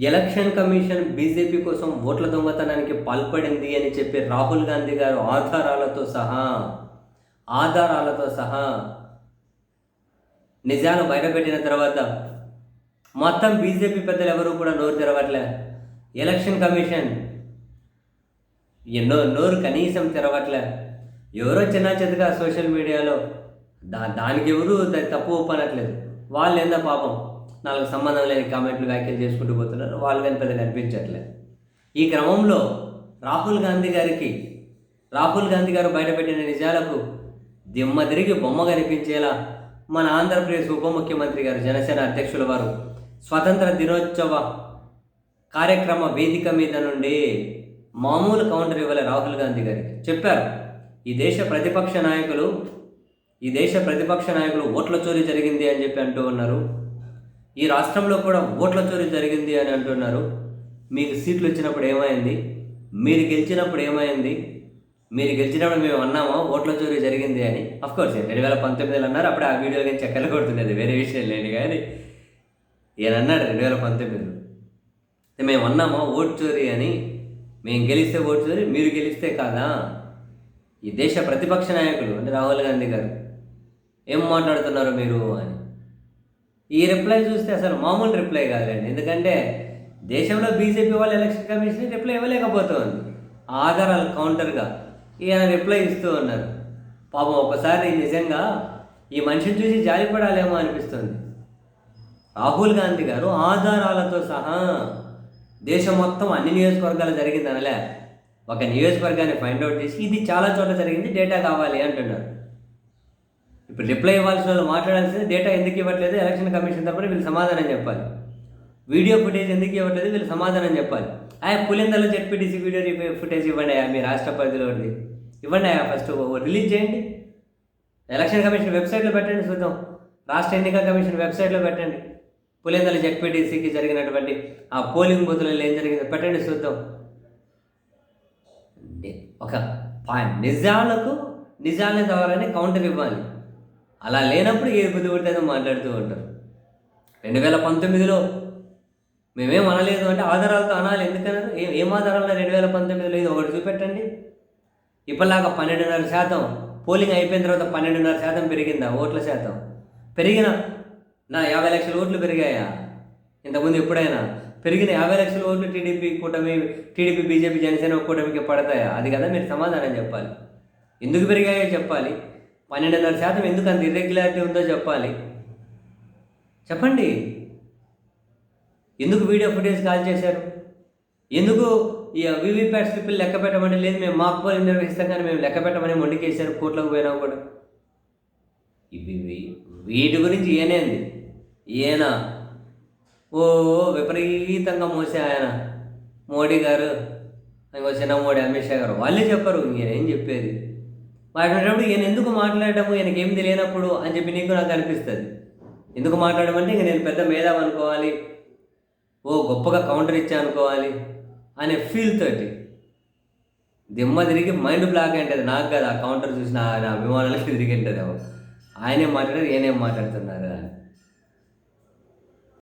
Election commission BJP కోసం ఓట్ల దొంగతనానికి పాల్పడింది అని చెప్పి రాహుల్ గాంధీ గారు ఆధారాలతో సహా ఆధారాలతో సహా నిజాలు బయటపెట్టిన తర్వాత మొత్తం బీజేపీ పెద్దలు ఎవరు కూడా నోరు తెరవట్లే. ఎలక్షన్ కమిషన్ ఎన్నో నోరు కనీసం తెరవట్లే. ఎవరో చిన్న చిన్నగా సోషల్ మీడియాలో దా దానికి ఎవరు తప్పు ఒప్పనట్లేదు. వాళ్ళు ఏందో పాపం. నాలుగు సంబంధం లేని కామెంట్లు వ్యాఖ్యలు చేసుకుంటూ పోతున్నారు. వాళ్ళు కానీ పెద్ద అనిపించట్లేదు. ఈ క్రమంలో రాహుల్ గాంధీ గారికి రాహుల్ గాంధీ గారు బయటపెట్టిన నిజాలకు దిమ్మ తిరిగి బొమ్మ కనిపించేలా మన ఆంధ్రప్రదేశ్ ఉప ముఖ్యమంత్రి గారు జనసేన అధ్యక్షుల వారు స్వతంత్ర దినోత్సవ కార్యక్రమ వేదిక మీద నుండి మామూలు కౌంటర్ ఇవ్వలే రాహుల్ గాంధీ గారికి చెప్పారు. ఈ దేశ ప్రతిపక్ష నాయకులు ఈ దేశ ప్రతిపక్ష నాయకులు ఓట్ల చోరీ జరిగింది అని చెప్పి అంటూ ఉన్నారు. ఈ రాష్ట్రంలో కూడా ఓట్ల చోరీ జరిగింది అని అంటున్నారు. మీకు సీట్లు వచ్చినప్పుడు ఏమైంది? మీరు గెలిచినప్పుడు ఏమైంది? మీరు గెలిచినప్పుడు మేము అన్నామా ఓట్ల చోరీ జరిగింది అని? అఫ్కోర్స్ రెండు వేల పంతొమ్మిదిలో అన్నారు. అప్పుడు ఆ వీడియో కానీ చెక్కలు కొడుతున్నది? వేరే విషయం లేదు కానీ. ఈయన అన్నాడు రెండు వేల పంతొమ్మిదిలో మేము అన్నామా ఓటు చోరీ అని? మేము గెలిస్తే ఓటు చోరీ మీరు గెలిస్తే కాదా? ఈ దేశ ప్రతిపక్ష నాయకులు అంటే రాహుల్ గాంధీ గారు ఏం మాట్లాడుతున్నారు మీరు? అని. ఈ రిప్లై చూస్తే అసలు మామూలు రిప్లై కాదండి. ఎందుకంటే దేశంలో బీజేపీ వాళ్ళు ఎలక్షన్ కమిషన్ రిప్లై ఇవ్వలేకపోతుంది. ఆధారాలు కౌంటర్గా ఈయన రిప్లై ఇస్తూ ఉన్నారు. పాపం ఒకసారి నిజంగా ఈ మనిషిని చూసి జాలిపడాలేమో అనిపిస్తుంది. రాహుల్ గాంధీ గారు ఆధారాలతో సహా దేశం మొత్తం అన్ని నియోజకవర్గాలు జరిగింది అనలే ఒక నియోజకవర్గాన్ని ఫైండ్ అవుట్ చేసి ఇది చాలా చోట్ల జరిగింది డేటా కావాలి అంటున్నారు. ఇప్పుడు రిప్లై ఇవ్వాల్సిన వాళ్ళు మాట్లాడాల్సింది డేటా ఎందుకు ఇవ్వట్లేదు ఎలక్షన్ కమిషన్ తరపున వీళ్ళు సమాధానం చెప్పాలి. వీడియో ఫుటేజ్ ఎందుకు ఇవ్వట్లేదు వీళ్ళు సమాధానం చెప్పాలి. ఆయా పులిందలో జెడ్పీటీసీ వీడియో ఫుటేజ్ ఇవ్వండి అయ్యా మీ రాష్ట్ర పరిధిలోది ఇవ్వండి ఆయా ఫస్ట్ రిలీజ్ చేయండి. ఎలక్షన్ కమిషన్ వెబ్సైట్లో పెట్టండి చూద్దాం. రాష్ట్ర ఎన్నికల కమిషన్ వెబ్సైట్లో పెట్టండి. పులిందల జెడ్పీటీసీకి జరిగినటువంటి ఆ పోలింగ్ బూతులలో ఏం జరిగిందో పెట్టండి చూద్దాం. ఒక పాయింట్ నిజాలకు నిజాలే తవ్వాలని కౌంటర్ ఇవ్వాలి. అలా లేనప్పుడు ఏ బుద్ధి పడితే మాట్లాడుతూ ఉంటారు. రెండు వేల పంతొమ్మిదిలో మేమేం అనలేదు అంటే ఆధారాలతో అనాలి ఎందుకన్నారు? ఏ ఏం ఆధారాలు రెండు వేల పంతొమ్మిదిలో ఇది ఒకటి చూపెట్టండి. ఇప్పటిలాగా పన్నెండున్నర శాతం పోలింగ్ అయిపోయిన తర్వాత పన్నెండున్నర శాతం పెరిగిందా? ఓట్ల శాతం. పెరిగిన నా యాభై లక్షల ఓట్లు పెరిగాయా? ఇంతకుముందు ఎప్పుడైనా పెరిగిన యాభై లక్షల ఓట్లు టీడీపీ కూటమి టీడీపీ బీజేపీ జనసేన కూటమికి పడతాయా? అది కదా మీరు సమాధానం చెప్పాలి. ఎందుకు పెరిగాయో చెప్పాలి. పన్నెండున్నర శాతం ఎందుకు అంత ఇర్రెగ్యులారిటీ ఉందో చెప్పాలి. చెప్పండి. ఎందుకు వీడియో ఫుటేజ్ కాల్ చేశారు? ఎందుకు ఈ వీవీప్యాట్ స్లిప్పులు లెక్క పెట్టమని లేదు మేము మాక్ పోలింగ్ నిర్వహిస్తాం కానీ మేము లెక్క పెట్టమని మొండికేశారు కోర్టులకు పోయినా కూడా. ఇవి వీటి గురించి ఈయనేంది ఈయన ఓ విపరీతంగా మోసే ఆయన. మోడీ గారు ఇంకో చిన్న మోడీ అమిత్ షా గారు. వాళ్ళే చెప్పారు ఇంకేం చెప్పేది? మాట్లాడేటప్పుడు ఈయన ఎందుకు మాట్లాడటము ఈయనకి తెలియనప్పుడు అని చెప్పి నీకు నాకు అనిపిస్తుంది. ఎందుకు మాట్లాడమంటే ఇంక నేను పెద్ద మేధాం అనుకోవాలి ఓ గొప్పగా కౌంటర్ ఇచ్చా అనుకోవాలి అనే ఫీల్ తోటి. దిమ్మ తిరిగి మైండ్ బ్లాక్ అంటది నాకు కదా ఆ కౌంటర్ చూసిన ఆయన అభిమానులకి తిరిగి ఉంటుంది ఆయనే మాట్లాడారు ఈయనేం మాట్లాడుతున్నారు